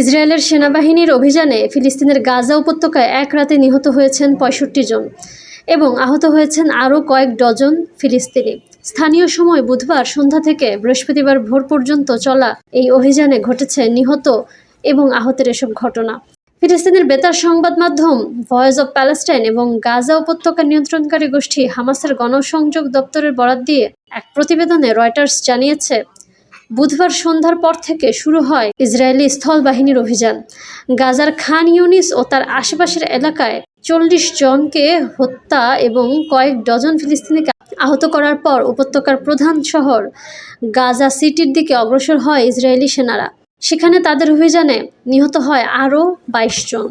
ইসরায়েলের সেনাবাহিনীর অভিযানে ফিলিস্তিনের গাজা উপত্যকায় এক রাতে নিহত হয়েছেন পঁয়ষট্টি জন এবং আহত হয়েছেন আরও কয়েক ডজন ফিলিস্তিনি। স্থানীয় সময় বুধবার সন্ধ্যা থেকে বৃহস্পতিবার ভোর পর্যন্ত চলা এই অভিযানে ঘটেছে নিহত এবং আহতের এসব ঘটনা। ফিলিস্তিনের বেতার সংবাদ মাধ্যম ভয়েস অব প্যালেস্টাইন এবং গাজা উপত্যকা নিয়ন্ত্রণকারী গোষ্ঠী হামাসের গণসংযোগ দপ্তরের বরাত দিয়ে এক প্রতিবেদনে রয়টার্স জানিয়েছে বুধবার সন্ধ্যার পর থেকে শুরু হয় ইসরায়েলি স্থল বাহিনীর অভিযান। গাজার খান ইউনিস ও তার আশেপাশের এলাকায় চল্লিশ জনকে হত্যা এবং কয়েক ডজন ফিলিস্তিনিকে আহত করার পর উপত্যকার প্রধান শহর গাজা সিটির দিকে অগ্রসর হয় ইসরায়েলি সেনারা। সেখানে তাদের অভিযানে নিহত হয় আরও বাইশ জন।